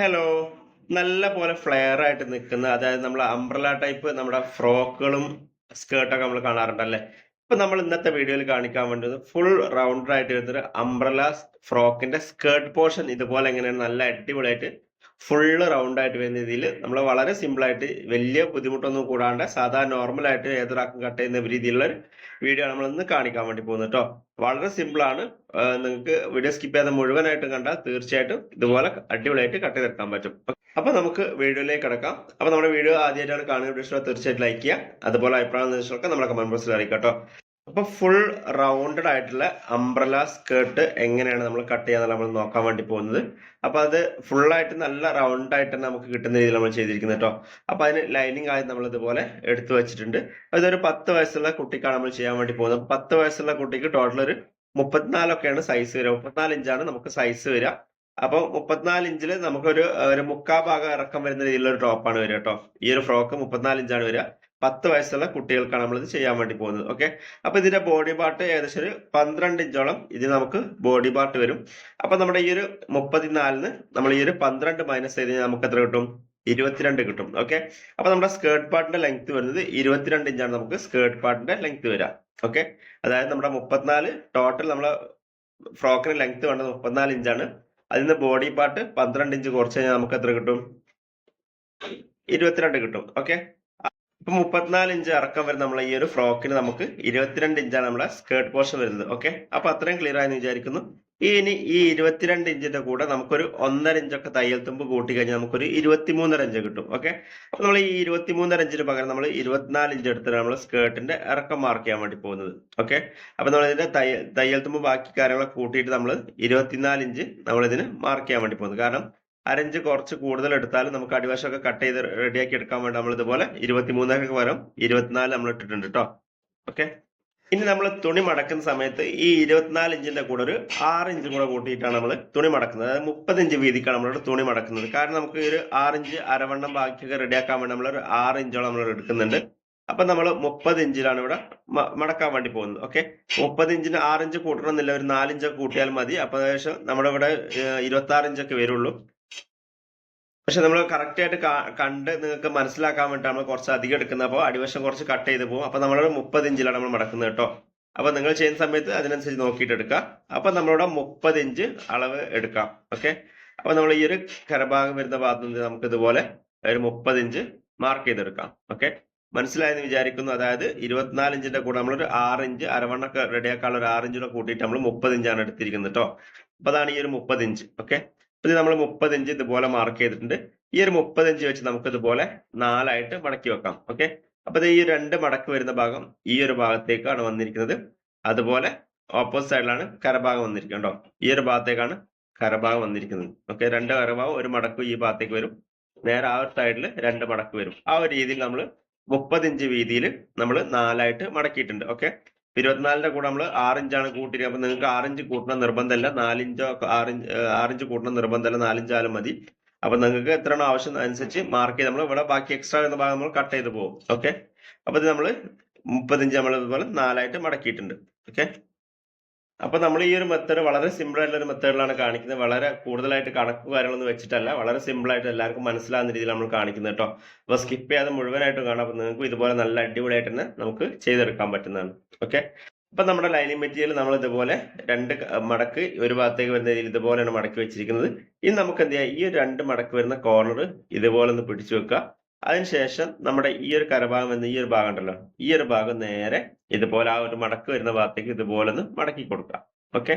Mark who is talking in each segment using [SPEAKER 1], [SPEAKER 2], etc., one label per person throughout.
[SPEAKER 1] Hello നല്ല പോലെ flare ആയിട്ട് നിൽക്കുന്ന അതായത് നമ്മൾ അംബ്രല ടൈപ്പ് നമ്മുടെ ഫ്രോക്കുകളും സ്കേർട്ടൊക്കെ നമ്മൾ കാണാറുണ്ടല്ലേ? ഇപ്പൊ നമ്മൾ ഇന്നത്തെ വീഡിയോയിൽ കാണിക്കാൻ വേണ്ടത് ഫുൾ റൗണ്ടർ ആയിട്ട് വരുന്നൊരു അംബ്രല ഫ്രോക്കിന്റെ സ്കേർട്ട് പോർഷൻ ഇതുപോലെ എങ്ങനെയാണ് നല്ല അടിപൊളിയായിട്ട് ഫുള്ള് റൗണ്ട് ആയിട്ട് വരുന്ന രീതിയിൽ നമ്മൾ വളരെ സിമ്പിൾ ആയിട്ട് വലിയ ബുദ്ധിമുട്ടൊന്നും കൂടാണ്ട് സാധാ നോർമൽ ആയിട്ട് ഏതൊരാൾക്കും കട്ട് ചെയ്യുന്ന രീതിയിലുള്ള ഒരു വീഡിയോ നമ്മൾ ഇന്ന് കാണിക്കാൻ വേണ്ടി പോകുന്നത് കേട്ടോ വളരെ സിമ്പിൾ ആണ്. നിങ്ങൾക്ക് വീഡിയോ സ്കിപ്പ് ചെയ്യാതെ മുഴുവനായിട്ടും കണ്ടാൽ തീർച്ചയായിട്ടും ഇതുപോലെ അടിപൊളിയായിട്ട് കട്ട് ചെയ്തെടുക്കാൻ പറ്റും. അപ്പൊ നമുക്ക് വീഡിയോയിലേക്ക് കിടക്കാം. അപ്പൊ നമ്മുടെ വീഡിയോ ആദ്യമായിട്ടാണ് കാണുന്ന തീർച്ചയായിട്ടും ലൈക്ക് ചെയ്യുക. അതുപോലെ അഭിപ്രായം നിർദ്ദേശങ്ങളൊക്കെ നമ്മുടെ കമന്റ് ബോക്സിൽ അറിയിക്കാം കേട്ടോ അപ്പൊ ഫുൾ റൗണ്ടഡ് ആയിട്ടുള്ള അംബ്രല സ്കേർട്ട് എങ്ങനെയാണ് നമ്മൾ കട്ട് ചെയ്യാന്ന് നമ്മൾ നോക്കാൻ വേണ്ടി പോകുന്നത്. അപ്പൊ അത് ഫുൾ ആയിട്ട് നല്ല റൗണ്ട് ആയിട്ട് നമുക്ക് കിട്ടുന്ന രീതിയിൽ നമ്മൾ ചെയ്തിരിക്കുന്നത് കേട്ടോ അപ്പൊ അതിന് ലൈനിങ് ആയി നമ്മൾ ഇതുപോലെ എടുത്തു വെച്ചിട്ടുണ്ട്. അതൊരു പത്ത് വയസ്സുള്ള കുട്ടിക്കാണ് നമ്മൾ ചെയ്യാൻ വേണ്ടി പോകുന്നത്. അപ്പൊ പത്ത് വയസ്സുള്ള കുട്ടിക്ക് ടോട്ടൽ ഒരു മുപ്പത്തിനാലൊക്കെയാണ് സൈസ് വരിക. മുപ്പത്തിനാല് ഇഞ്ചാണ് നമുക്ക് സൈസ് വരിക. അപ്പൊ മുപ്പത്തിനാല് ഇഞ്ചിൽ നമുക്കൊരു ഒരു മുക്കാ ഭാഗം ഇറക്കം വരുന്ന രീതിയിലുള്ള ഒരു ടോപ്പാണ് വരിക കേട്ടോ ഈ ഒരു ഫ്രോക്ക് മുപ്പത്തിനാല് ഇഞ്ചാണ് വരിക. പത്ത് വയസ്സുള്ള കുട്ടികൾക്കാണ് നമ്മളിത് ചെയ്യാൻ വേണ്ടി പോകുന്നത് ഓക്കെ അപ്പൊ ഇതിന്റെ ബോഡി പാർട്ട് ഏകദേശം ഒരു പന്ത്രണ്ട് ഇഞ്ചോളം ഇത് നമുക്ക് ബോഡി പാർട്ട് വരും. അപ്പൊ നമ്മുടെ ഈ ഒരു മുപ്പത്തിനാലിന് നമ്മൾ ഈ ഒരു പന്ത്രണ്ട് മൈനസ് ചെയ്ത് നമുക്ക് എത്ര കിട്ടും? ഇരുപത്തിരണ്ട് കിട്ടും ഓക്കെ അപ്പൊ നമ്മുടെ സ്കേർട്ട് പാർട്ടിന്റെ ലെങ്ത് വരുന്നത് ഇരുപത്തിരണ്ട് ഇഞ്ചാണ് നമുക്ക് സ്കേർട്ട് പാർട്ടിന്റെ ലെങ്ത് വരിക ഓക്കെ അതായത് നമ്മുടെ മുപ്പത്തിനാല് ടോട്ടൽ നമ്മളെ ഫ്രോക്കിന് ലെങ്ത് വേണ്ടത് മുപ്പത്തിനാല് ഇഞ്ചാണ്. അതിൽ നിന്ന് ബോഡി പാർട്ട് പന്ത്രണ്ട് ഇഞ്ച് കുറച്ച് കഴിഞ്ഞാൽ നമുക്ക് എത്ര കിട്ടും? ഇരുപത്തിരണ്ട് കിട്ടും ഓക്കെ ഇപ്പൊ മുപ്പത്തിനാല് ഇഞ്ച് ഇറക്കം വരുന്ന നമ്മളെ ഈ ഒരു ഫ്രോക്കിന് നമുക്ക് ഇരുപത്തിരണ്ട് ഇഞ്ചാണ് നമ്മളെ സ്കേർട്ട് പോർഷൻ വരുന്നത് ഓക്കെ? അപ്പൊ അത്രയും ക്ലിയർ ആയെന്ന് വിചാരിക്കുന്നു. ഇനി ഈ ഇരുപത്തിരണ്ട് ഇഞ്ചിന്റെ കൂടെ നമുക്കൊരു ഒന്നര ഇഞ്ചൊക്കെ തയ്യൽ തുമ്പ് കൂട്ടി കഴിഞ്ഞാൽ നമുക്കൊരു ഇരുപത്തിമൂന്നര ഇഞ്ച് കിട്ടും ഓക്കെ? അപ്പൊ നമ്മൾ ഈ ഇരുപത്തിമൂന്നര ഇഞ്ചിന് പകരം നമ്മൾ ഇരുപത്തിനാല് ഇഞ്ച് എടുത്തിട്ട് നമ്മൾ സ്കേർട്ടിന്റെ ഇറക്കം മാർക്ക് ചെയ്യാൻ വേണ്ടി പോകുന്നത് ഓക്കെ? അപ്പൊ നമ്മൾ ഇതിന്റെ തയ്യൽ തുമ്പ് ബാക്കി കാര്യങ്ങളൊക്കെ കൂട്ടിയിട്ട് നമ്മൾ ഇരുപത്തിനാല് ഇഞ്ച് നമ്മൾ ഇതിന് മാർക്ക് ചെയ്യാൻ വേണ്ടി പോകുന്നത് കാരണം അരഞ്ച് കുറച്ച് കൂടുതൽ എടുത്താലും നമുക്ക് അടിവശമൊക്കെ കട്ട് ചെയ്ത് റെഡിയാക്കി എടുക്കാൻ വേണ്ടി നമ്മൾ ഇതുപോലെ ഇരുപത്തിമൂന്നൊക്കെ വരും. ഇരുപത്തിനാല് നമ്മൾ ഇട്ടിട്ടുണ്ട് കേട്ടോ ഓക്കെ ഇനി നമ്മൾ തുണി മടക്കുന്ന സമയത്ത് ഈ ഇരുപത്തിനാല് ഇഞ്ചിന്റെ കൂടെ ഒരു ആറ് ഇഞ്ച് കൂടെ കൂട്ടിയിട്ടാണ് നമ്മൾ തുണി മടക്കുന്നത്. അതായത് മുപ്പത് ഇഞ്ച് വീതിക്കാണ് നമ്മളിവിടെ തുണി മടക്കുന്നത്. കാരണം നമുക്ക് ഒരു ആറ് ഇഞ്ച് അരവണ്ണം ബാക്കിയൊക്കെ റെഡിയാക്കാൻ വേണ്ടി നമ്മൾ ഒരു ആറ് ഇഞ്ചോളം നമ്മൾ എടുക്കുന്നുണ്ട്. അപ്പൊ നമ്മൾ മുപ്പത് ഇഞ്ചിലാണ് ഇവിടെ മടക്കാൻ വേണ്ടി പോകുന്നത്. ഓക്കെ മുപ്പത് ഇഞ്ചിന് ആറ് ഇഞ്ച് കൂട്ടണമെന്നില്ല ഒരു നാലിഞ്ചൊക്കെ കൂട്ടിയാൽ മതി. അപ്പൊ ഏകദേശം നമ്മുടെ ഇവിടെ ഇരുപത്തി ആറ് ഇഞ്ചൊക്കെ വരുള്ളൂ. പക്ഷെ നമ്മൾ കറക്റ്റ് ആയിട്ട് കാ- കണ്ട് നിങ്ങൾക്ക് മനസ്സിലാക്കാൻ വേണ്ടി നമ്മൾ കുറച്ച് അധികം എടുക്കുന്നത്. അപ്പോൾ അടിവശം കുറച്ച് കട്ട് ചെയ്ത് പോകും. അപ്പോൾ നമ്മളൊരു മുപ്പത് ഇഞ്ചിലാണ് നമ്മൾ മടക്കുന്നത് കേട്ടോ. അപ്പോൾ നിങ്ങൾ ചെയ്യുന്ന സമയത്ത് അതിനനുസരിച്ച് നോക്കിയിട്ട് എടുക്കുക. അപ്പോൾ നമ്മളിവിടെ മുപ്പത് ഇഞ്ച് അളവ് എടുക്കാം. ഓക്കെ? അപ്പോൾ നമ്മൾ ഈ ഒരു കരഭാഗം വരുന്ന ഭാഗത്ത് നിന്ന് നമുക്ക് ഇതുപോലെ ഒരു മുപ്പത് ഇഞ്ച് മാർക്ക് ചെയ്തെടുക്കാം. ഓക്കെ? മനസ്സിലായെന്ന് വിചാരിക്കുന്നു. അതായത് ഇരുപത്തിനാല് ഇഞ്ചിന്റെ കൂടെ നമ്മളൊരു ആറ് ഇഞ്ച് അരവണ്ണൊക്കെ റെഡിയാക്കാനുള്ള ഒരു ആറ് ഇഞ്ചിനെ കൂട്ടിയിട്ട് നമ്മൾ മുപ്പത് ഇഞ്ചാണ് എടുത്തിരിക്കുന്നത് കേട്ടോ. അപ്പൊ അതാണ് ഈ ഒരു മുപ്പത് ഇഞ്ച്. ഓക്കെ? ഇത് നമ്മൾ മുപ്പത്തഞ്ച് ഇതുപോലെ മാർക്ക് ചെയ്തിട്ടുണ്ട്. ഈ ഒരു മുപ്പത്തഞ്ച് വെച്ച് നമുക്ക് ഇതുപോലെ നാലായിട്ട് മടക്കി വെക്കാം. ഓക്കെ അപ്പൊ ഈ രണ്ട് മടക്ക് വരുന്ന ഭാഗം ഈ ഒരു ഭാഗത്തേക്കാണ് വന്നിരിക്കുന്നത്. അതുപോലെ ഓപ്പോസിറ്റ് സൈഡിലാണ് കരഭാഗം വന്നിരിക്കുന്നത് കേട്ടോ. ഈ ഒരു ഭാഗത്തേക്കാണ് കരഭാഗം വന്നിരിക്കുന്നത്. ഓക്കെ രണ്ട് കരഭാഗം ഒരു മടക്കും ഈ ഭാഗത്തേക്ക് വരും. നേരെ ആ ഒരു സൈഡിൽ രണ്ട് മടക്ക് വരും. ആ ഒരു രീതിയിൽ നമ്മൾ മുപ്പത് ഇഞ്ച് വീതിയിൽ നമ്മൾ നാലായിട്ട് മടക്കിയിട്ടുണ്ട്. ഓക്കെ ഇരുപത്തിനാലിന്റെ കൂടെ നമ്മൾ ആറിഞ്ചാണ് കൂട്ടിയത് അപ്പൊ നിങ്ങൾക്ക് ആറിഞ്ച് കൂട്ടണം നിർബന്ധമല്ല. നാലിഞ്ചോ ആറിഞ്ച് ആറിഞ്ച് കൂട്ടണം നിർബന്ധമല്ല. നാലിഞ്ചാലും മതി. അപ്പൊ നിങ്ങൾക്ക് എത്രയാണോ ആവശ്യം അനുസരിച്ച് മാർക്ക് ചെയ്ത് നമ്മൾ ഇവിടെ ബാക്കി എക്സ്ട്രാ എന്ന ഭാഗം നമ്മൾ കട്ട് ചെയ്ത് പോകും ഓക്കെ അപ്പൊ ഇത് നമ്മൾ മുപ്പത്തിഞ്ച് നമ്മൾ ഇതുപോലെ നാലായിട്ട് മടക്കിയിട്ടുണ്ട്. ഓക്കെ അപ്പൊ നമ്മൾ ഈ ഒരു മെത്തേഡ് വളരെ സിമ്പിൾ ആയിട്ടുള്ള ഒരു മെത്തേഡിലാണ് കാണിക്കുന്നത്. വളരെ കൂടുതലായിട്ട് കണക്ക് കാര്യങ്ങളൊന്നും വെച്ചിട്ടല്ല. വളരെ സിമ്പിൾ ആയിട്ട് എല്ലാവർക്കും മനസ്സിലാകുന്ന രീതിയിൽ നമ്മൾ കാണിക്കുന്നത് കേട്ടോ. അപ്പൊ സ്കിപ്പ് ചെയ്യാതെ മുഴുവനായിട്ടും കാണാം. അപ്പൊ നിങ്ങൾക്ക് ഇതുപോലെ നല്ല അടിപൊളിയായിട്ട് തന്നെ നമുക്ക് ചെയ്തെടുക്കാൻ പറ്റുന്നതാണ്. ഓക്കെ അപ്പം നമ്മുടെ ലൈനിങ് മെറ്റീരിയൽ നമ്മൾ ഇതുപോലെ രണ്ട് മടക്ക് ഒരു ഭാഗത്തേക്ക് വരുന്ന രീതിയിൽ ഇതുപോലെയാണ് മടക്കി വെച്ചിരിക്കുന്നത്. ഇനി നമുക്ക് എന്ത് ചെയ്യാം? ഈ ഒരു രണ്ട് മടക്ക് വരുന്ന കോർണർ ഇതുപോലെ ഒന്ന് പിടിച്ചു വെക്കുക. അതിനുശേഷം നമ്മുടെ ഈ ഒരു കരഭാഗം എന്ന ഈ ഒരു ഭാഗം ഉണ്ടല്ലോ ഈ ഒരു ഭാഗം നേരെ ഇതുപോലെ ആ ഒരു മടക്ക് വരുന്ന ഭാഗത്തേക്ക് ഇതുപോലെ ഒന്ന് മടക്കി കൊടുക്കുക. ഓക്കെ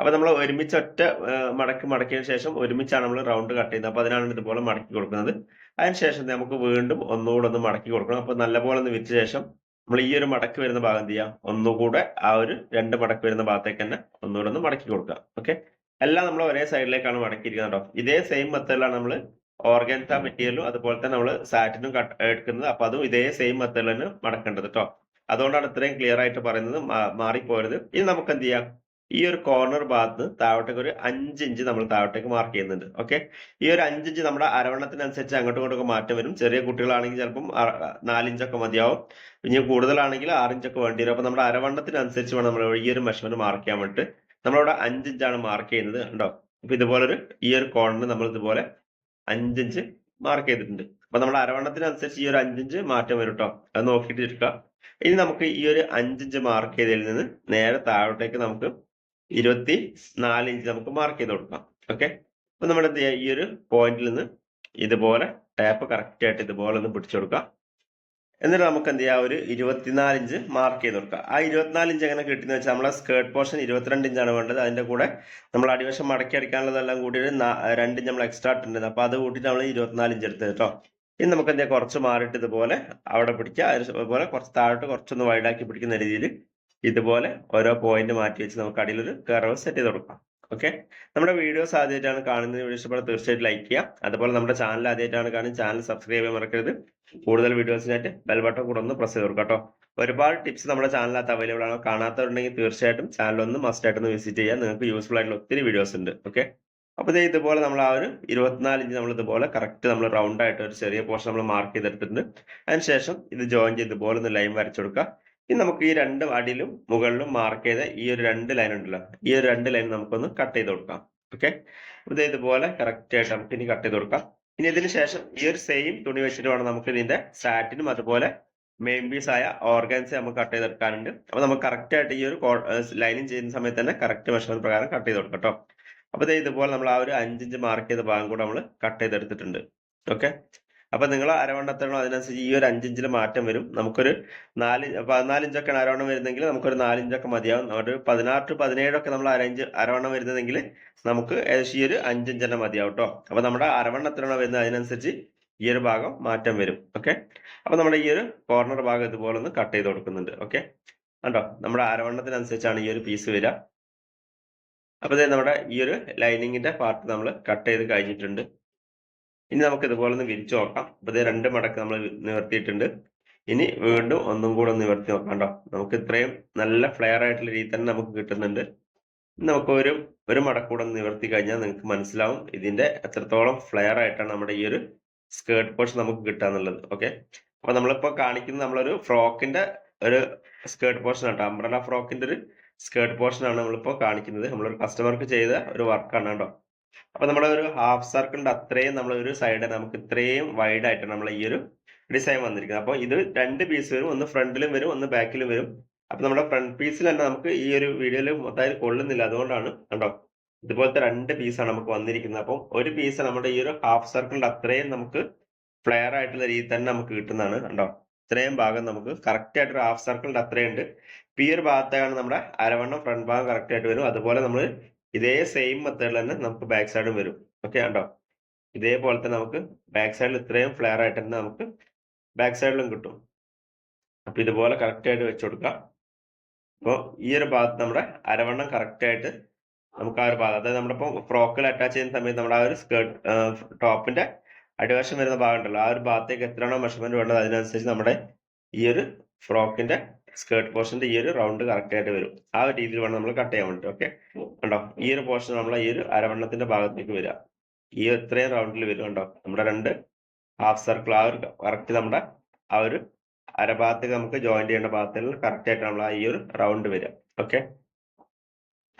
[SPEAKER 1] അപ്പൊ നമ്മൾ ഒരുമിച്ച് ഒറ്റ മടക്കി മടക്ക് മടക്കിയതിനു ശേഷം ഒരുമിച്ചാണ് നമ്മൾ റൗണ്ട് കട്ട് ചെയ്യുന്നത്. അപ്പൊ അതിനാണ് ഇതുപോലെ മടക്കി കൊടുക്കുന്നത്. അതിനുശേഷം നമുക്ക് വീണ്ടും ഒന്നുകൂടെ ഒന്ന് മടക്കി കൊടുക്കണം. അപ്പൊ നല്ലപോലെ ഒന്ന് വിരിച്ച ശേഷം നമ്മൾ ഈ ഒരു മടക്ക് വരുന്ന ഭാഗം എന്ത് ചെയ്യാം? ഒന്നുകൂടെ ആ ഒരു രണ്ട് മടക്ക് വരുന്ന ഭാഗത്തേക്ക് തന്നെ ഒന്നുകൂടെ ഒന്ന് മടക്കി കൊടുക്കുക. ഓക്കെ എല്ലാം നമ്മൾ ഒരേ സൈഡിലേക്കാണ് മടക്കിയിരിക്കുന്നത് കേട്ടോ. ഇതേ സെയിം മെത്തേഡിലാണ് നമ്മൾ ഓർഗൻസ മെറ്റീരിയലും അതുപോലെ തന്നെ നമ്മൾ സാറ്റിനും കട്ട് എടുക്കുന്നത്. അപ്പൊ അതും ഇതേ സെയിം മെത്തേഡിൽ തന്നെ മടക്കേണ്ടത് കേട്ടോ. അതുകൊണ്ടാണ് ഇത്രയും ക്ലിയർ ആയിട്ട് പറയുന്നത്. മാറിപ്പോയത് ഇനി നമുക്ക് എന്ത് ചെയ്യാം? ഈ ഒരു കോർണർ ഭാഗത്ത് താഴോട്ടേക്ക് ഒരു അഞ്ച് ഇഞ്ച് നമ്മൾ താഴോട്ടേക്ക് മാർക്ക് ചെയ്യുന്നുണ്ട്. ഓക്കെ ഈ ഒരു അഞ്ച് ഇഞ്ച് നമ്മുടെ അരവണ്ണത്തിനനുസരിച്ച് അങ്ങോട്ടും ഇങ്ങോട്ടൊക്കെ മാറ്റം വരും. ചെറിയ കുട്ടികളാണെങ്കിൽ ചിലപ്പം നാലിഞ്ചൊക്കെ മതിയാവും. ഇനി കൂടുതലാണെങ്കിൽ ആറിഞ്ചൊക്കെ വേണ്ടി വരും അപ്പൊ നമ്മുടെ അരവണ്ണത്തിനനുസരിച്ച് വേണം നമ്മൾ ഈ ഒരു മെഷർമെന്റ് മാർക്ക് ചെയ്യാൻ വേണ്ടിട്ട്. നമ്മളിവിടെ അഞ്ച് ഇഞ്ചാണ് മാർക്ക് ചെയ്യുന്നത് കണ്ടോ? അപ്പൊ ഇതുപോലെ ഒരു ഈ ഒരു കോർണർ നമ്മൾ ഇതുപോലെ അഞ്ചിഞ്ച് മാർക്ക് ചെയ്തിട്ടുണ്ട്. അപ്പൊ നമ്മുടെ അരവണ്ണത്തിനനുസരിച്ച് ഈ ഒരു അഞ്ചിഞ്ച് മാറ്റം വരും കേട്ടോ അത് നോക്കിയിട്ട് ഇനി നമുക്ക് ഈ ഒരു അഞ്ചിഞ്ച് മാർക്ക് ചെയ്തതിൽ നിന്ന് നേരെ താഴോട്ടേക്ക് നമുക്ക് ഇരുപത്തി നാല് ഇഞ്ച് നമുക്ക് മാർക്ക് ചെയ്ത് കൊടുക്കാം. ഓക്കെ അപ്പൊ നമ്മൾ എന്ത് ഈ ഒരു പോയിന്റിൽ നിന്ന് ഇതുപോലെ ടാപ്പ് കറക്റ്റ് ആയിട്ട് ഇതുപോലെ ഒന്ന് പിടിച്ചു കൊടുക്കാം. എന്നിട്ട് നമുക്ക് എന്ത് ചെയ്യാം ഒരു ഇരുപത്തിനാല് ഇഞ്ച് മാർക്ക് ചെയ്ത് കൊടുക്കാം. ആ ഇരുപത്തിനാല് ഇഞ്ച് എങ്ങനെ കിട്ടുന്ന വെച്ചാൽ നമ്മളെ സ്കേർട്ട് പോർഷൻ ഇരുപത്തിരണ്ട് ഇഞ്ചാണ് വേണ്ടത്. അതിന്റെ കൂടെ നമ്മൾ അടിവശം മടക്കി അടിക്കാനുള്ളതെല്ലാം കൂടി ഒരു രണ്ട് ഇഞ്ച് നമ്മൾ എക്സ്ട്രാ ഇട്ടിട്ടുണ്ട്. അപ്പൊ അത് കൂട്ടിയിട്ട് നമ്മൾ ഇരുപത്തിനാല് ഇഞ്ച് എടുത്തത് കേട്ടോ. ഇനി നമുക്ക് എന്താ കുറച്ച് മാറിയിട്ട് ഇതുപോലെ അവിടെ പിടിക്കുക. അതുപോലെ കുറച്ച് താഴോട്ട് കുറച്ചൊന്ന് വൈഡാക്കി പിടിക്കുന്ന രീതിയിൽ ഇതുപോലെ ഓരോ പോയിന്റ് മാറ്റി വെച്ച് നമുക്ക് ഒരു കർവ് സെറ്റ് ചെയ്ത് കൊടുക്കാം. ഓക്കെ നമ്മുടെ വീഡിയോസ് ആദ്യമായിട്ടാണ് കാണുന്നത്. വീഡിയോ ഇഷ്ടപ്പെടാൻ തീർച്ചയായിട്ടും ലൈക്ക് ചെയ്യുക. അതുപോലെ നമ്മുടെ ചാനൽ ആദ്യമായിട്ടാണ് കാണുന്നത്. ചാനൽ സബ്സ്ക്രൈബ് ചെയ്യാൻ മറക്കരുത്. കൂടുതൽ വീഡിയോസിനായിട്ട് ബെൽ ബട്ടൺ കൂടെ ഒന്ന് പ്രസ് ചെയ്ത് കൊടുക്കാം കേട്ടോ. ഒരുപാട് ടിപ്സ് നമ്മുടെ ചാനലിനകത്ത് അവൈലബിൾ ആണ്. കാണാത്തവരുണ്ടെങ്കിൽ തീർച്ചയായിട്ടും ചാനൽ ഒന്ന് മസ്റ്റ് ആയിട്ട് ഒന്ന് വിസിറ്റ് ചെയ്യുക. നിങ്ങൾക്ക് യൂസ്ഫുൾ ആയിട്ടുള്ള ഒത്തിരി വീഡിയോസ് ഉണ്ട്. ഓക്കെ അപ്പോൾ ദേ ഇതുപോലെ നമ്മൾ ആ ഒരു ഇരുപത്തിനാല് ഇഞ്ച് നമ്മൾ ഇതുപോലെ കറക്റ്റ് നമ്മൾ റൗണ്ട് ആയിട്ട് ഒരു ചെറിയ പോർഷൻ നമ്മൾ മാർക്ക് ചെയ്തെടുത്തിട്ടുണ്ട്. അതിനുശേഷം ഇത് ജോയിൻ ചെയ്ത് ഇതുപോലെ ഒന്ന് ലൈൻ വരച്ചു കൊടുക്കുക. ഇനി നമുക്ക് ഈ രണ്ട് അടിയിലും മുകളിലും മാർക്ക് ചെയ്ത ഈ ഒരു രണ്ട് ലൈൻ ഉണ്ടല്ലോ. ഈ ഒരു രണ്ട് ലൈൻ നമുക്കൊന്ന് കട്ട് ചെയ്ത് കൊടുക്കാം. ഓക്കെ ഇത് ഇതുപോലെ കറക്റ്റ് ആയിട്ട് നമുക്ക് ഇനി കട്ട് ചെയ്ത് കൊടുക്കാം. ഇനി ഇതിന് ശേഷം ഈ ഒരു സെയിം തുണി വെച്ചിട്ട് വേണം നമുക്ക് ഇതിന്റെ സാറ്റിനും അതുപോലെ മെയിൻ പീസ് ആയ ഓർഗൻസ് നമുക്ക് കട്ട് ചെയ്തെടുക്കാനുണ്ട്. അപ്പൊ നമുക്ക് കറക്റ്റ് ആയിട്ട് ഈ ഒരു ലൈനിങ് ചെയ്യുന്ന സമയത്ത് തന്നെ കറക്റ്റ് മെഷർമെന്റ് പ്രകാരം കട്ട് ചെയ്ത് കൊടുക്കാം കേട്ടോ അപ്പൊ ഇതുപോലെ നമ്മൾ ആ ഒരു അഞ്ചിഞ്ച് മാർക്ക് ചെയ്ത ഭാഗം കൂടെ നമ്മൾ കട്ട് ചെയ്തെടുത്തിട്ടുണ്ട്. ഓക്കെ അപ്പൊ നിങ്ങൾ അരവണ്ണത്തണം അതിനനുസരിച്ച് ഈ ഒരു അഞ്ചിഞ്ചിൽ മാറ്റം വരും. നമുക്കൊരു നാല് പതിനാലിഞ്ചൊക്കെ അരവണ്ണം വരുന്നെങ്കിൽ നമുക്കൊരു നാലിഞ്ചൊക്കെ മതിയാവും. ഒരു പതിനാറ് ടു പതിനേഴൊക്കെ നമ്മൾ അരഞ്ച് അരവണ്ണം വരുന്നതെങ്കിൽ നമുക്ക് ഏകദേശം ഈ ഒരു അഞ്ചിഞ്ച് തന്നെ മതിയാവും കേട്ടോ അപ്പൊ നമ്മുടെ അരവണ്ണത്തിനാണ് വരുന്നത് അതിനനുസരിച്ച് ഈ ഒരു ഭാഗം മാറ്റം വരും. ഓക്കെ? അപ്പൊ നമ്മുടെ ഈ ഒരു കോർണർ ഭാഗം ഇതുപോലെ ഒന്ന് കട്ട് ചെയ്ത് കൊടുക്കുന്നുണ്ട്. ഓക്കെ? കണ്ടോ? നമ്മുടെ അരവണ്ണത്തിനനുസരിച്ചാണ് ഈ ഒരു പീസ് വരിക. അപ്പൊ ദേ നമ്മുടെ ഈ ഒരു ലൈനിങ്ങിന്റെ പാർട്ട് നമ്മൾ കട്ട് ചെയ്ത് കഴിഞ്ഞിട്ടുണ്ട്. ഇനി നമുക്ക് ഇതുപോലെ ഒന്ന് വിരിച്ചു നോക്കാം. അപ്പൊ ഇത് രണ്ട് മടക്ക് നമ്മൾ നിവർത്തിയിട്ടുണ്ട്. ഇനി വീണ്ടും ഒന്നും കൂടെ ഒന്ന് നിവർത്തി നോക്കാം കേട്ടോ. നമുക്ക് ഇത്രയും നല്ല ഫ്ലെയർ ആയിട്ടുള്ള രീതി തന്നെ നമുക്ക് കിട്ടുന്നുണ്ട്. നമുക്ക് ഒരു ഒരു മടക്കൂടെ നിവർത്തി കഴിഞ്ഞാൽ നിങ്ങൾക്ക് മനസ്സിലാവും ഇതിന്റെ എത്രത്തോളം ഫ്ലെയർ ആയിട്ടാണ് നമ്മുടെ ഈ ഒരു സ്കേർട്ട് പോർഷൻ നമുക്ക് കിട്ടുക എന്നുള്ളത്. ഓക്കെ അപ്പൊ നമ്മളിപ്പോ കാണിക്കുന്നത് നമ്മളൊരു ഫ്രോക്കിന്റെ ഒരു സ്കേർട്ട് പോർഷൻ ആട്ടോ അംബ്രല ഫ്രോക്കിന്റെ ഒരു സ്കേർട്ട് പോർഷൻ ആണ് നമ്മളിപ്പോ കാണിക്കുന്നത്. നമ്മളൊരു കസ്റ്റമർക്ക് ചെയ്ത ഒരു വർക്കാണ് കേട്ടോ. അപ്പൊ നമ്മുടെ ഒരു ഹാഫ് സർക്കിളിന്റെ അത്രയും നമ്മൾ ഒരു സൈഡ് നമുക്ക് ഇത്രയും വൈഡ് ആയിട്ട് നമ്മൾ ഈ ഒരു ഡിസൈൻ വന്നിരിക്കുന്നത്. അപ്പോൾ ഇത് രണ്ട് പീസ് വരും. ഒന്ന് ഫ്രണ്ടിലും വരും ഒന്ന് ബാക്കിലും വരും. അപ്പൊ നമ്മുടെ ഫ്രണ്ട് പീസിൽ തന്നെ നമുക്ക് ഈ ഒരു വീഡിയോയിൽ മൊത്തമായി കൊള്ളുന്നില്ല. അതുകൊണ്ടാണ് കണ്ടോ? ഇതുപോലത്തെ രണ്ട് പീസാണ് നമുക്ക് വന്നിരിക്കുന്നത്. അപ്പം ഒരു പീസ് നമ്മുടെ ഈ ഒരു ഹാഫ് സർക്കിളിന്റെ അത്രയും നമുക്ക് ഫ്ലെയർ ആയിട്ടുള്ള രീതി തന്നെ നമുക്ക് കിട്ടുന്നതാണ് കണ്ടോ? ഇത്രയും ഭാഗം നമുക്ക് കറക്റ്റ് ആയിട്ട് ഒരു ഹാഫ് സർക്കിളിന്റെ അത്രയുണ്ട് പിയർ ഈ ഭാഗത്താണ് നമ്മുടെ അരവണ്ണം ഫ്രണ്ട് ഭാഗം കറക്റ്റ് ആയിട്ട് വരും. അതുപോലെ നമ്മൾ ഇതേ സെയിം മെത്തേഡിൽ തന്നെ നമുക്ക് ബാക്ക് സൈഡും വരും. ഓക്കെ കണ്ടോ? ഇതേപോലെ തന്നെ നമുക്ക് ബാക്ക് സൈഡിൽ ഇത്രയും ഫ്ലെയർ ആയിട്ട് തന്നെ നമുക്ക് ബാക്ക് സൈഡിലും കിട്ടും. അപ്പൊ ഇതുപോലെ കറക്റ്റ് ആയിട്ട് വെച്ച് കൊടുക്കാം. അപ്പോൾ ഈ ഒരു ഭാഗത്ത് നമ്മുടെ അരവണ്ണം കറക്റ്റ് ആയിട്ട് നമുക്ക് ആ ഒരു ഭാഗം അതായത് നമ്മുടെ ഇപ്പോൾ ഫ്രോക്കിൽ അറ്റാച്ച് ചെയ്യുന്ന സമയത്ത് നമ്മുടെ ആ ഒരു സ്കേർട്ട് ടോപ്പിന്റെ അടിവശം വരുന്ന ഭാഗം ഉണ്ടല്ലോ. ആ ഒരു ഭാഗത്തേക്ക് എത്രയാണോ മെഷർമെന്റ് വേണ്ടത് അതിനനുസരിച്ച് നമ്മുടെ ഈ ഒരു ഫ്രോക്കിന്റെ സ്കേർട്ട് പോർഷന്റെ ഈ ഒരു റൗണ്ട് കറക്റ്റ് ആയിട്ട് വരും. ആ ഒരു രീതിയിൽ വേണം നമ്മൾ കട്ട് ചെയ്യാൻ വേണ്ടിയിട്ട് ഓക്കെ കണ്ടോ? ഈ ഒരു പോർഷൻ നമ്മൾ ഈ ഒരു അരവണ്ണത്തിന്റെ ഭാഗത്തേക്ക് വരിക. ഈ ഇത്രയും റൗണ്ടിൽ വരും കണ്ടോ? നമ്മുടെ രണ്ട് ഹാഫ് സർക്കിൾ ആ ഒരു കറക്റ്റ് നമ്മുടെ ആ ഒരു അരഭാഗത്തേക്ക് നമുക്ക് ജോയിൻ ചെയ്യേണ്ട ഭാഗത്തിൽ കറക്റ്റ് ആയിട്ട് നമ്മൾ ആ ഈ ഒരു റൗണ്ട് വരിക ഓക്കെ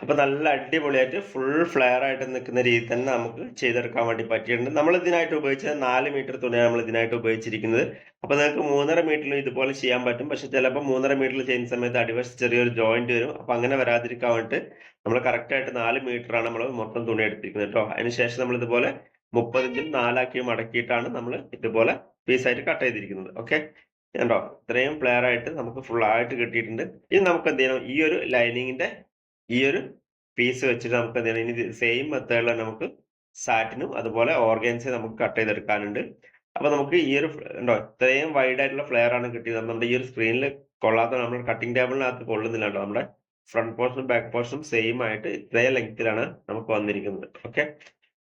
[SPEAKER 1] അപ്പൊ നല്ല അടിപൊളിയായിട്ട് ഫുൾ ഫ്ലെയർ ആയിട്ട് നിൽക്കുന്ന രീതി തന്നെ നമുക്ക് ചെയ്തെടുക്കാൻ വേണ്ടി പറ്റിയിട്ടുണ്ട്. നമ്മൾ ഇതിനായിട്ട് ഉപയോഗിച്ചത് നാല് മീറ്റർ തുണിയാണ് നമ്മൾ ഇതിനായിട്ട് ഉപയോഗിച്ചിരിക്കുന്നത്. അപ്പൊ നിങ്ങൾക്ക് മൂന്നര മീറ്ററിൽ ഇതുപോലെ ചെയ്യാൻ പറ്റും. പക്ഷെ ചിലപ്പോൾ മൂന്നര മീറ്ററിൽ ചെയ്യുന്ന സമയത്ത് അടിവശത്ത് ചെറിയൊരു ജോയിന്റ് വരും. അപ്പൊ അങ്ങനെ വരാതിരിക്കാൻ വേണ്ടിയിട്ട് നമ്മൾ കറക്റ്റ് ആയിട്ട് നാല് ആണ് നമ്മൾ മൊത്തം തുണി എടുത്തിരിക്കുന്നത് കേട്ടോ. അതിനുശേഷം നമ്മൾ ഇതുപോലെ മുപ്പതിഞ്ചും നാലാക്കിയും മടക്കിയിട്ടാണ് നമ്മൾ ഇതുപോലെ പീസായിട്ട് കട്ട് ചെയ്തിരിക്കുന്നത്. ഓക്കെ കണ്ടോ? ഇത്രയും ഫ്ലെയർ ആയിട്ട് നമുക്ക് ഫുൾ ആയിട്ട് കിട്ടിയിട്ടുണ്ട്. ഇനി നമുക്ക് എന്ത് ചെയ്യണം? ഈ ഒരു ലൈനിങ്ങിന്റെ ഈ ഒരു പീസ് വെച്ചിട്ട് നമുക്ക് എന്താണ് ഇനി സെയിം മെത്തേഡിൽ നമുക്ക് സാറ്റിനും അതുപോലെ ഓർഗൻസ് നമുക്ക് കട്ട് ചെയ്തെടുക്കാനുണ്ട്. അപ്പൊ നമുക്ക് ഈ ഒരു ഉണ്ടോ ഇത്രയും വൈഡ് ആയിട്ടുള്ള ഫ്ലെയർ ആണ് കിട്ടിയത്. നമ്മുടെ ഈ ഒരു സ്ക്രീനിൽ കൊള്ളാത്ത നമ്മുടെ കട്ടിംഗ് ടേബിളിനകത്ത് കൊള്ളുന്നില്ല കേട്ടോ. നമ്മുടെ ഫ്രണ്ട് പോർഷനും ബാക്ക് പോർഷനും സെയിം ആയിട്ട് ഇത്രയും ലെങ്ത്തിലാണ് നമുക്ക് വന്നിരിക്കുന്നത്. ഓക്കെ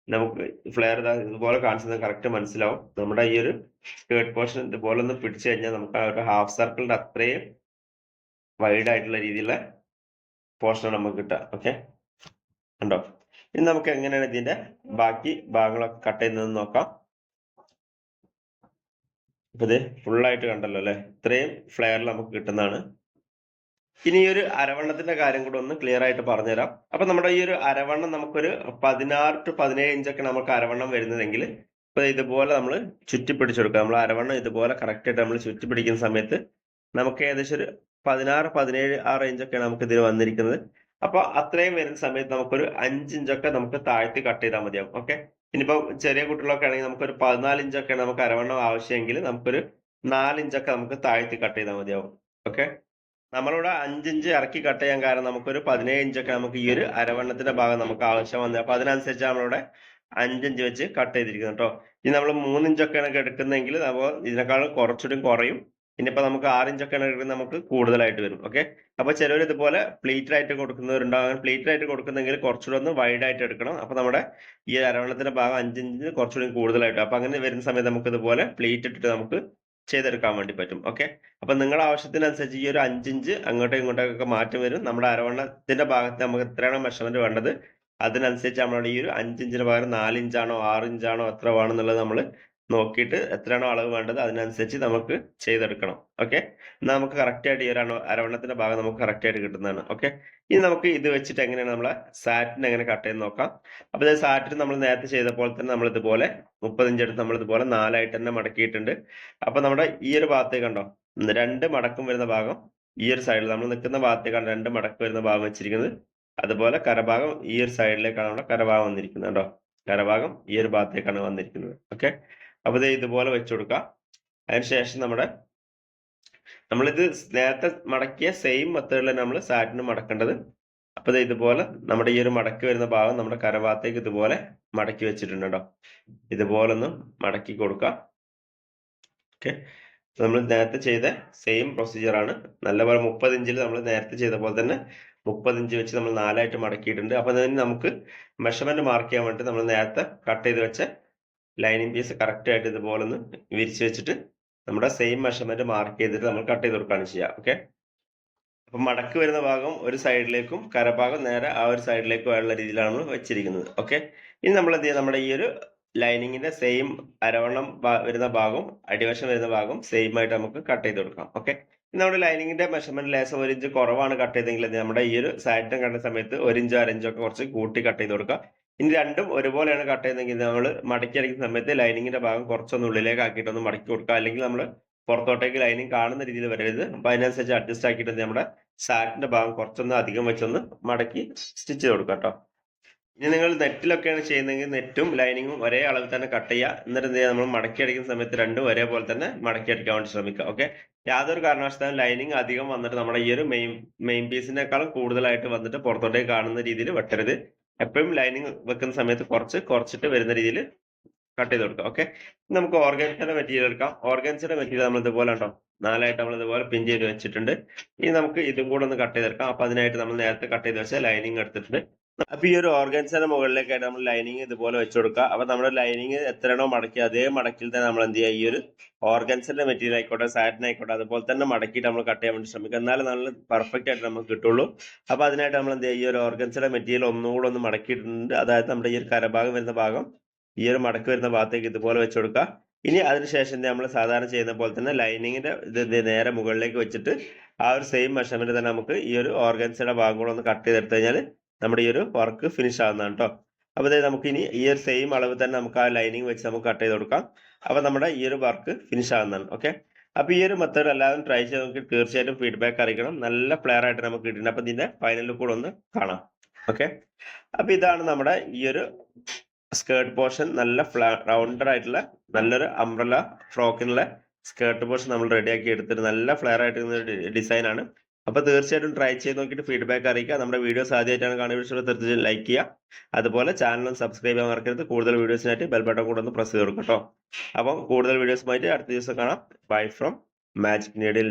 [SPEAKER 1] നമുക്ക് ഫ്ലെയർ ഇതുപോലെ കാണിച്ചത് കറക്റ്റ് മനസ്സിലാവും. നമ്മുടെ ഈ ഒരു സ്കേർട്ട് പോർഷൻ ഇതുപോലെ ഒന്ന് പിടിച്ചു കഴിഞ്ഞാൽ നമുക്ക് ആ ഒരു ഹാഫ് സർക്കിളിന്റെ അത്രയും വൈഡ് ആയിട്ടുള്ള രീതിയിലുള്ള പോർഷനാണ് നമുക്ക് കിട്ടുക. ഓക്കെ ഉണ്ടോ ഇനി നമുക്ക് എങ്ങനെയാണ് ഇതിന്റെ ബാക്കി ഭാഗങ്ങളൊക്കെ കട്ട് ചെയ്യുന്നത് നോക്കാം. ഇപ്പൊ ഇത് ഫുള്ളായിട്ട് കണ്ടല്ലോ അല്ലെ? ഇത്രയും ഫ്ലെയറിൽ നമുക്ക് കിട്ടുന്നതാണ്. ഇനി ഈ ഒരു അരവണ്ണത്തിന്റെ കാര്യം കൂടെ ഒന്ന് ക്ലിയർ ആയിട്ട് പറഞ്ഞുതരാം. അപ്പൊ നമ്മുടെ ഈ ഒരു അരവണ്ണം നമുക്കൊരു പതിനാറ് ടു പതിനേഴ് ഇഞ്ചൊക്കെ നമുക്ക് അരവണ്ണം വരുന്നതെങ്കിൽ ഇപ്പൊ ഇതുപോലെ നമ്മൾ ചുറ്റി പിടിച്ചെടുക്കുക നമ്മൾ അരവണ്ണം ഇതുപോലെ കറക്റ്റ് ആയിട്ട് നമ്മൾ ചുറ്റി പിടിക്കുന്ന സമയത്ത് നമുക്ക് ഏകദേശം ഒരു പതിനാറ് പതിനേഴ് ആ റേഞ്ചൊക്കെയാണ് നമുക്ക് ഇതിൽ വന്നിരിക്കുന്നത്. അപ്പൊ അത്രയും വരുന്ന സമയത്ത് നമുക്കൊരു അഞ്ച് ഇഞ്ചൊക്കെ നമുക്ക് താഴ്ത്തി കട്ട് ചെയ്താൽ മതിയാവും. ഓക്കെ ഇനിയിപ്പോ ചെറിയ കുട്ടികളൊക്കെ ആണെങ്കിൽ നമുക്കൊരു പതിനാല് ഇഞ്ചൊക്കെ നമുക്ക് അരവണ്ണം ആവശ്യമെങ്കിൽ നമുക്കൊരു നാലിഞ്ചൊക്കെ നമുക്ക് താഴ്ത്തി കട്ട് ചെയ്താൽ മതിയാവും. ഓക്കെ നമ്മളിവിടെ അഞ്ചിഞ്ച് ഇറക്കി കട്ട് ചെയ്യാൻ കാരണം നമുക്കൊരു പതിനേഴ് ഇഞ്ചൊക്കെ നമുക്ക് ഈ ഒരു അരവണ്ണത്തിന്റെ ഭാഗം നമുക്ക് ആവശ്യം വന്നത് അപ്പൊ അതിനനുസരിച്ച് നമ്മളിവിടെ അഞ്ചിഞ്ച് വെച്ച് കട്ട് ചെയ്തിരിക്കുന്നു കേട്ടോ ഇനി നമ്മൾ മൂന്നിഞ്ചൊക്കെയാണ് എടുക്കുന്നതെങ്കിൽ അപ്പോൾ ഇതിനേക്കാളും കുറച്ചുകൂടി കുറയും. ഇനിയിപ്പോ നമുക്ക് ആറിഞ്ചൊക്കെയാണ് എടുക്കുന്നത് നമുക്ക് കൂടുതലായിട്ട് വരും. ഓക്കെ അപ്പൊ ചിലവർ ഇതുപോലെ പ്ലേറ്റഡ് ആയിട്ട് കൊടുക്കുന്നവരുണ്ടാകും പ്ലേറ്റ് ആയിട്ട് കൊടുക്കുന്നെങ്കിൽ കുറച്ചുകൂടെ ഒന്ന് വൈഡ് ആയിട്ട് എടുക്കണം. അപ്പൊ നമ്മുടെ ഈ അരവണ്ണത്തിന്റെ ഭാഗം അഞ്ചിഞ്ച് കുറച്ചുകൂടി കൂടുതലായിട്ട്. അപ്പൊ അങ്ങനെ വരുന്ന സമയത്ത് നമുക്ക് ഇതുപോലെ പ്ലേറ്റ് ഇട്ടിട്ട് നമുക്ക് ചെയ്തെടുക്കാൻ വേണ്ടി പറ്റും. ഓക്കെ അപ്പൊ നിങ്ങളുടെ ആവശ്യത്തിനനുസരിച്ച് ഈ ഒരു അഞ്ചിഞ്ച് അങ്ങോട്ടും ഇങ്ങോട്ടൊക്കെ മാറ്റം വരും. നമ്മുടെ അരവണ്ണത്തിന്റെ ഭാഗത്ത് നമുക്ക് എത്രയാണോ മെഷർമെന്റ് വേണ്ടത് അതിനനുസരിച്ച് നമ്മുടെ ഈ ഒരു അഞ്ചിഞ്ചിന് പകരം നാലിഞ്ചാണോ ആറിഞ്ചാണോ എത്ര വേണമെന്നുള്ളത് നമ്മൾ നോക്കിയിട്ട് എത്രയാണോ അളവ് വേണ്ടത് അതിനനുസരിച്ച് നമുക്ക് ചെയ്തെടുക്കണം. ഓക്കെ എന്നാൽ നമുക്ക് കറക്റ്റ് ആയിട്ട് ഈ ഒരു അരവണ്ണത്തിന്റെ ഭാഗം നമുക്ക് കറക്റ്റ് ആയിട്ട് കിട്ടുന്നതാണ്. ഓക്കെ ഇനി നമുക്ക് ഇത് വെച്ചിട്ട് എങ്ങനെയാണ് നമ്മളെ സാറ്റിന് എങ്ങനെ കട്ട് ചെയ്ത് നോക്കാം. അപ്പൊ ഇത് സാറ്റിന് നമ്മൾ നേരത്തെ ചെയ്ത പോലെ തന്നെ നമ്മൾ ഇതുപോലെ മുപ്പത്തഞ്ച് എടുത്ത് നമ്മൾ ഇതുപോലെ നാലായിട്ട് തന്നെ മടക്കിയിട്ടുണ്ട്. അപ്പൊ നമ്മുടെ ഈ ഒരു ഭാഗത്തേക്ക് കണ്ടോ? രണ്ട് മടക്കം വരുന്ന ഭാഗം ഈ ഒരു സൈഡിൽ നമ്മൾ നിൽക്കുന്ന ഭാഗത്തേക്കാണ് രണ്ട് മടക്കം വരുന്ന ഭാഗം വെച്ചിരിക്കുന്നത്. അതുപോലെ കരഭാഗം ഈ ഒരു സൈഡിലേക്കാണ് നമ്മുടെ കരഭാഗം വന്നിരിക്കുന്നത് കേട്ടോ കരഭാഗം ഈ ഒരു ഭാഗത്തേക്കാണ് വന്നിരിക്കുന്നത്. ഓക്കെ അപ്പൊ ഇത് ഇതുപോലെ വെച്ചു കൊടുക്കുക അതിനുശേഷം നമ്മുടെ നമ്മളിത് നേരത്തെ മടക്കിയ സെയിം മെത്തേഡിൽ നമ്മൾ സാറ്റിന് മടക്കേണ്ടത്. അപ്പോൾ ഇതുപോലെ നമ്മുടെ ഈ ഒരു മടക്കി വരുന്ന ഭാഗം നമ്മുടെ കരഭാഗത്തേക്ക് ഇതുപോലെ മടക്കി വെച്ചിട്ടുണ്ട് കേട്ടോ. ഇതുപോലെ ഒന്ന് മടക്കി കൊടുക്കാം. ഓക്കെ. നമ്മൾ നേരത്തെ ചെയ്ത സെയിം പ്രൊസീജിയർ ആണ്. നല്ലപോലെ മുപ്പത് ഇഞ്ചിൽ നമ്മൾ നേരത്തെ ചെയ്ത പോലെ തന്നെ മുപ്പത് ഇഞ്ച് വെച്ച് നമ്മൾ നാലായിട്ട് മടക്കിയിട്ടുണ്ട്. അപ്പൊ അതിന് നമുക്ക് മെഷർമെന്റ് മാർക്ക് ചെയ്യാൻ വേണ്ടി നമ്മൾ നേരത്തെ കട്ട് ചെയ്ത് വെച്ച ലൈനിങ് പീസ് കറക്റ്റ് ആയിട്ട് ഇതുപോലെ ഒന്ന് വിരിച്ചു വെച്ചിട്ട് നമ്മുടെ സെയിം മെഷർമെന്റ് മാർക്ക് ചെയ്തിട്ട് നമ്മൾ കട്ട് ചെയ്ത് കൊടുക്കുകയാണ് ചെയ്യുക. ഓക്കെ അപ്പൊ മടക്ക് വരുന്ന ഭാഗം ഒരു സൈഡിലേക്കും കരഭാഗം നേരെ ആ ഒരു സൈഡിലേക്കും ആയുള്ള രീതിയിലാണ് നമ്മൾ വെച്ചിരിക്കുന്നത്. ഓക്കെ ഇനി നമ്മൾ എന്ത് ചെയ്യുക? നമ്മുടെ ഈ ഒരു ലൈനിങ്ങിന്റെ സെയിം അരവണ്ണം വരുന്ന ഭാഗം അടിവശം വരുന്ന ഭാഗം സെയിം ആയിട്ട് നമുക്ക് കട്ട് ചെയ്ത് കൊടുക്കാം. ഓക്കെ നമ്മുടെ ലൈനിങ്ങിന്റെ മെഷർമെന്റ് ലേസം ഒരു ഇഞ്ച് കുറവാണ് കട്ട് ചെയ്തെങ്കിൽ നമ്മുടെ ഈ ഒരു സൈഡിനും കണ്ട സമയത്ത് ഒരു ഇഞ്ചോ അരഞ്ചോ ഒക്കെ കുറച്ച് കൂട്ടി കട്ട് ചെയ്ത് കൊടുക്കുക. ഇനി രണ്ടും ഒരുപോലെയാണ് കട്ട് ചെയ്യുന്നതെങ്കിൽ നമ്മൾ മടക്കി അടിക്കുന്ന സമയത്ത് ലൈനിങ്ങിന്റെ ഭാഗം കുറച്ചൊന്ന് ഉള്ളിലേക്ക് ആക്കിയിട്ട് ഒന്ന് മടക്കി കൊടുക്കുക. അല്ലെങ്കിൽ നമ്മൾ പുറത്തോട്ടേക്ക് ലൈനിങ് കാണുന്ന രീതിയിൽ വരരുത്. അപ്പൊ അതിനനുസരിച്ച് അഡ്ജസ്റ്റ് ആക്കിയിട്ട്? നമ്മുടെ സാറ്റിന്റെ ഭാഗം കുറച്ചൊന്ന് അധികം വെച്ചൊന്ന് മടക്കി സ്റ്റിച്ച് ചെയ്ത് കൊടുക്കുക കേട്ടോ ഇനി നിങ്ങൾ നെറ്റിലൊക്കെയാണ് ചെയ്യുന്നതെങ്കിൽ നെറ്റും ലൈനിങ്ങും ഒരേ അളവിൽ തന്നെ കട്ട് ചെയ്യുക. എന്നിട്ട് എന്ത് നമ്മൾ മടക്കി അടിക്കുന്ന സമയത്ത് രണ്ടും ഒരേപോലെ തന്നെ മടക്കി അടിക്കാൻ വേണ്ടി ശ്രമിക്കുക. ഓക്കെ? യാതൊരു കാരണവശാലും ലൈനിങ് അധികം വന്നിട്ട് നമ്മുടെ ഈ ഒരു മെയിൻ മെയിൻ പീസിനേക്കാളും കൂടുതലായിട്ട് വന്നിട്ട് പുറത്തോട്ടേക്ക് കാണുന്ന രീതിയിൽ വെട്ടരുത്. എപ്പോഴും ലൈനിങ് വെക്കുന്ന സമയത്ത് കുറച്ച് കുറച്ചിട്ട് വരുന്ന രീതിയിൽ കട്ട് ചെയ്ത് കൊടുക്കുക ഓക്കെ നമുക്ക് ഓർഗൻസിയുടെ മെറ്റീരിയൽ എടുക്കാം. ഓർഗൻസിയുടെ മെറ്റീരിയൽ നമ്മൾ ഇതുപോലെ ഉണ്ടോ നാലായിട്ട് നമ്മൾ ഇതുപോലെ പിൻ ചെയ്ത് വെച്ചിട്ടുണ്ട്. ഇനി നമുക്ക് ഇതും കൂടെ ഒന്ന് കട്ട് ചെയ്തെടുക്കാം. അപ്പൊ അതിനായിട്ട് നമ്മൾ നേരത്തെ കട്ട് ചെയ്ത് വെച്ച ലൈനിങ് എടുത്തിട്ടുണ്ട്. അപ്പൊ ഈ ഒരു ഓർഗൻസിന്റെ മുകളിലേക്കായിട്ട് നമ്മൾ ലൈനിങ് ഇതുപോലെ വെച്ച് കൊടുക്കുക. അപ്പൊ നമ്മുടെ ലൈനിങ് എത്രയാണോ മടക്കി അതേ മടക്കിൽ തന്നെ നമ്മൾ എന്ത് ചെയ്യുക? ഈ ഒരു ഓർഗൻസിന്റെ മെറ്റീരിയൽ ആയിക്കോട്ടെ സാറ്റിൻ ആയിക്കോട്ടെ അതുപോലെ തന്നെ മടക്കിയിട്ട് നമ്മൾ കട്ട് ചെയ്യാൻ വേണ്ടി ശ്രമിക്കുക. എന്നാലും നല്ല പെർഫെക്റ്റ് ആയിട്ട് നമുക്ക് കിട്ടുള്ളൂ. അപ്പൊ അതിനായിട്ട് നമ്മൾ എന്ത് ചെയ്യുക? ഈ ഒരു ഓർഗൻസിന്റെ മെറ്റീരിയൽ ഒന്നുകൂടെ ഒന്ന് മടക്കിയിട്ടുണ്ട്. അതായത് നമ്മുടെ ഈ ഒരു കരഭാഗം വരുന്ന ഭാഗം ഈ ഒരു മടക്ക് വരുന്ന ഭാഗത്തേക്ക് ഇതുപോലെ വെച്ച് കൊടുക്കുക. ഇനി അതിനുശേഷം നമ്മൾ സാധാരണ ചെയ്യുന്ന പോലെ തന്നെ ലൈനിങ്ങിന്റെ ഇത് നേരെ മുകളിലേക്ക് വെച്ചിട്ട് ആ ഒരു സെയിം മെഷർമെന്റ് തന്നെ നമുക്ക് ഈ ഒരു ഓർഗൻസിയുടെ ഭാഗം കൂടെ ഒന്ന് കട്ട് ചെയ്തെടുത്തു കഴിഞ്ഞാൽ നമ്മുടെ ഈ ഒരു വർക്ക് ഫിനിഷ് ആവുന്നതാണ് കേട്ടോ അപ്പോൾ ഇത് നമുക്ക് ഇനി ഈ ഒരു സെയിം അളവ് തന്നെ നമുക്ക് ആ ലൈനിങ് വെച്ച് നമുക്ക് കട്ട് ചെയ്ത് കൊടുക്കാം. അപ്പോൾ നമ്മുടെ ഈ ഒരു വർക്ക് ഫിനിഷ് ആവുന്നതാണ് ഓക്കെ അപ്പോൾ ഈ ഒരു മെത്തേഡ് എല്ലാവരും ട്രൈ ചെയ്ത് നമുക്ക് തീർച്ചയായിട്ടും ഫീഡ്ബാക്ക് അറിയിക്കണം. നല്ല പ്ലെയർ ആയിട്ട് നമുക്ക് കിട്ടിയിട്ടുണ്ട്. അപ്പോൾ ഇതിന്റെ ഫൈനലിൽ കൂടെ ഒന്ന് കാണാം ഓക്കെ അപ്പോൾ ഇതാണ് നമ്മുടെ ഈ ഒരു സ്കേർട്ട് പോർഷൻ നല്ല ഫ്ലാ റൗണ്ടഡ് ആയിട്ടുള്ള നല്ലൊരു അംബ്രല ഫ്രോക്കിനുള്ള സ്കേർട്ട് പോർഷൻ നമ്മൾ റെഡിയാക്കി എടുത്തിട്ട് നല്ല ഫ്ലെയർ ആയിട്ട് ഡിസൈനാണ് അപ്പോൾ തീർച്ചയായിട്ടും ട്രൈ ചെയ്ത് നോക്കിയിട്ട് ഫീഡ്ബാക്ക് അറിയിക്കുക. നമ്മുടെ വീഡിയോസ് ആദ്യമായിട്ടാണ് കാണുന്നത് തീർച്ചയായും ലൈക്ക് ചെയ്യുക. അതുപോലെ ചാനൽ സബ്സ്ക്രൈബ് ചെയ്യാൻ മറക്കരുത്. കൂടുതൽ വീഡിയോസിനായിട്ട് ബെൽ ബട്ടൺ കൂടെ ഒന്ന് പ്രസ് ചെയ്ത് കൊടുക്കട്ടോ. കേട്ടോ അപ്പം കൂടുതൽ വീഡിയോസുമായിട്ട് അടുത്ത ദിവസം കാണാം. Bye from magic needle